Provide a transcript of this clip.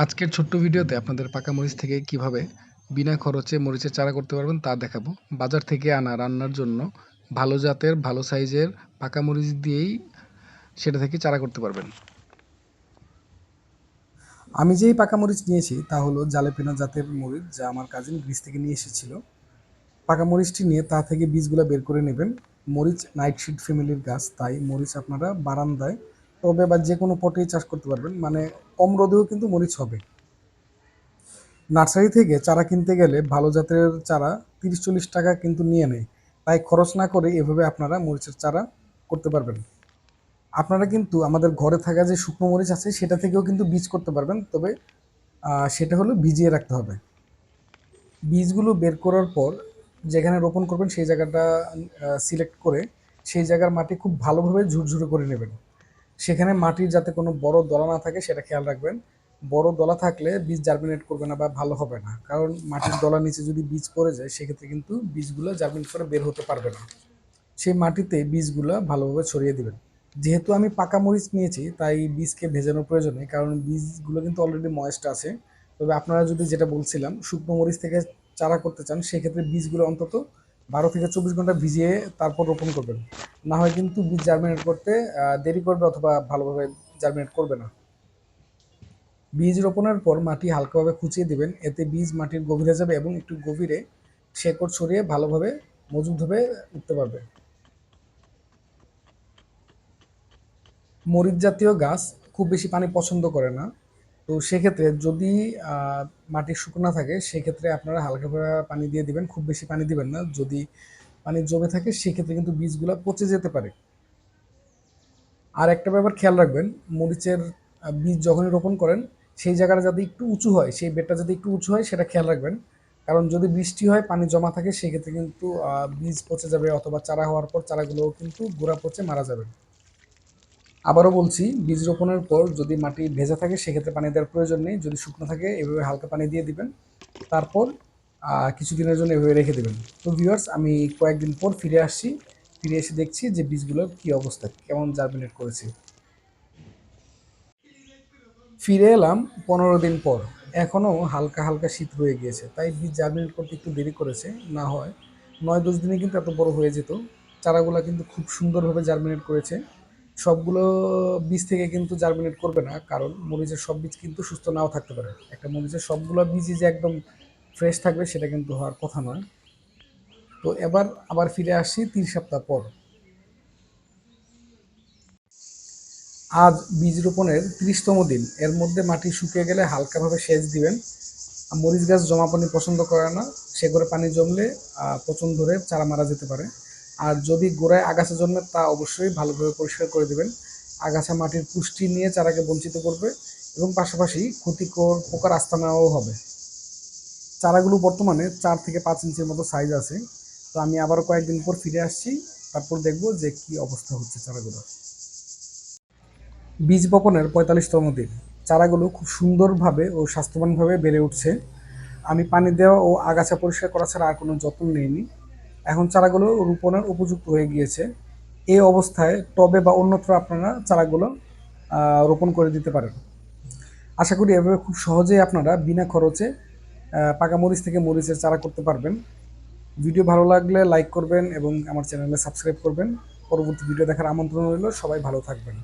আজকের ছোট্ট ভিডিওতে আপনাদের পাকা মরিচ থেকে কীভাবে বিনা খরচে মরিচের চারা করতে পারবেন তা দেখাবো। বাজার থেকে আনা রান্নার জন্য ভালো জাতের, ভালো সাইজের পাকা মরিচ দিয়েই সেটা থেকে চারা করতে পারবেন। আমি যেই পাকা মরিচ নিয়েছি তা হলো জালেপিনা জাতের মরিচ যা আমার কাজিন গ্রিস থেকে নিয়ে এসেছিল। পাকা মরিচটি নিয়ে তা থেকে বীজগুলো বের করে নেবেন। মরিচ নাইটশিড ফ্যামিলির গাছ, তাই মরিচ আপনারা বারান্দায় টবে বা যে কোনো পটেই চাষ করতে পারবেন। মানে কম রোদেও কিন্তু মরিচ হবে। নার্সারি থেকে চারা কিনতে গেলে ভালো জাতের চারা তিরিশ চল্লিশ টাকা কিন্তু নিয়ে নেয়। তাই খরচ না করে এভাবে আপনারা মরিচের চারা করতে পারবেন। আপনারা কিন্তু আমাদের ঘরে থাকা যে শুকনো মরিচ আছে, সেটা থেকেও কিন্তু বীজ করতে পারবেন। তবে সেটা হলো ভিজিয়ে রাখতে হবে। বীজগুলো বের করার পর যেখানে রোপণ করবেন, সেই জায়গাটা সিলেক্ট করে সেই জায়গার মাটি খুব ভালোভাবে ঝুরঝুরে করে নেবেন। সেখানে মাটির যাতে কোনো বড় দলা না থাকে, সেটা খেয়াল রাখবেন। বড় দলা থাকলে বীজ জার্মিনেট করবে না বা ভালো হবে না। কারণ মাটির দলার নিচে যদি বীজ পড়ে যায়, সেক্ষেত্রে কিন্তু বীজগুলো জার্মিনেট করে বের হতে পারবে না। সেই মাটিতে বীজগুলো ভালোভাবে ছড়িয়ে দেবেন। যেহেতু আমি পাকা মরিচ নিয়েছি, তাই বীজকে ভেজানোর প্রয়োজন নেই, কারণ বীজগুলো কিন্তু অলরেডি ময়েস্ট আছে। তবে আপনারা যদি যেটা বলছিলাম, শুকনো মরিচ থেকে চারা করতে চান, সেক্ষেত্রে বীজগুলো অন্তত বারো থেকে চব্বিশ ঘণ্টা ভিজিয়ে তারপর রোপণ করবেন। না হয় কিন্তু বীজ জার্মিনেট করতে দেরি করবে অথবা ভালোভাবে জার্মিনেট করবে না। বীজ রোপণের পর মাটি হালকাভাবে খুঁচিয়ে দিবেন, এতে বীজ মাটির গভীরে যাবে এবং একটু গভীরে শেকড় ছড়িয়ে ভালোভাবে মজুদভাবে উঠতে পারবে। মরিচ জাতীয় গাছ খুব বেশি পানি পছন্দ করে না। তো সেক্ষেত্রে যদি মাটি শুকনো থাকে, সেক্ষেত্রে আপনারা হালকা করে পানি দিয়ে দিবেন, খুব বেশি পানি দিবেন না। যদি পানি জমে থাকে, সেক্ষেত্রে কিন্তু বীজগুলো পচে যেতে পারে। আর একটা ব্যাপার খেয়াল রাখবেন, মরিচের বীজ যখনই রোপণ করেন, সেই জায়গাটা যাতে একটু উঁচু হয়, সেই বেডটা যদি একটু উঁচু হয়, সেটা খেয়াল রাখবেন। কারণ যদি বৃষ্টি হয়, পানি জমা থাকে, সেক্ষেত্রে কিন্তু বীজ পচে যাবে অথবা চারা হওয়ার পর চারাগুলোও কিন্তু গোড়া পচে মারা যাবে। আবারও বলছি, বীজ রোপণের পর যদি মাটি ভেজা থাকে, সেক্ষেত্রে পানি দেওয়ার প্রয়োজন নেই। যদি শুকনো থাকে, এভাবে হালকা পানি দিয়ে দিবেন। তারপর কিছুদিনের জন্য এভাবে রেখে দেবেন। তো ভিউয়ার্স আমি কয়েকদিন পর ফিরে আসছি। ফিরে এসে দেখছি যে বীজগুলোর কি অবস্থা, কেমন জার্মিনেট করেছে। ফিরে এলাম পনেরো দিন পর। এখনও হালকা হালকা শীত রয়ে গিয়েছে, তাই বীজ জার্মিনেট করতে একটু দেরি করেছে, না হয়। নয় দশ দিনে কিন্তু এত বড় হয়ে যেত। চারাগুলো কিন্তু খুব সুন্দরভাবে জার্মিনেট করেছে। সবগুলো বীজ থেকে কিন্তু জার্মিনেট করবে না, কারণ মরিচের সব বীজ কিন্তু সুস্থ নাও থাকতে পারে। একটা মরিচের সবগুলো বীজই যে একদম ফ্রেশ থাকবে সেটা কিন্তু হওয়ার কথা নয়। তো এবার আবার ফিরে আসি তিন সপ্তাহ পর। আজ বীজ রোপণের তিরিশতম দিন। এর মধ্যে মাটি শুকিয়ে গেলে হালকাভাবে সেচ দিবেন। মরিচ গাছ জমা পানি পছন্দ করে না, সে করে পানি জমলে পচন ধরে চারা মারা যেতে পারে। আর যদি গোড়ায় আগাছা জন্মে, তা অবশ্যই ভালোভাবে পরিষ্কার করে দেবেন। আগাছা মাটির পুষ্টি নিয়ে চারাকে বঞ্চিত করবে এবং পাশাপাশি ক্ষতিকর পোকার আস্তানাও হবে। চারাগুলো বর্তমানে চার থেকে পাঁচ ইঞ্চির মতো সাইজ আছে। তো আমি আবারও কয়েকদিন পর ফিরে আসছি, তারপর দেখব যে কি অবস্থা হচ্ছে চারাগুলোর বীজ বপনের পঁয়তাল্লিশতম দিন। চারাগুলো খুব সুন্দরভাবে ও স্বাস্থ্যবানভাবে বেড়ে উঠছে। আমি পানি দেওয়া ও আগাছা পরিষ্কার করা ছাড়া আর কোনো যত্ন নেইনি। এখন চারাগুলো রোপণের উপযুক্ত হয়ে গিয়েছে। এই অবস্থায় টবে বা অন্যত্র আপনারা চারাগুলো রোপণ করে দিতে পারেন। আশা করি এভাবে খুব সহজেই আপনারা বিনা খরচে পাকা মরিচ থেকে মরিচের চারা করতে পারবেন। ভিডিও ভালো লাগলে লাইক করবেন এবং আমার চ্যানেলে সাবস্ক্রাইব করবেন। পরবর্তী ভিডিও দেখার আমন্ত্রণ রইল। সবাই ভালো থাকবেন।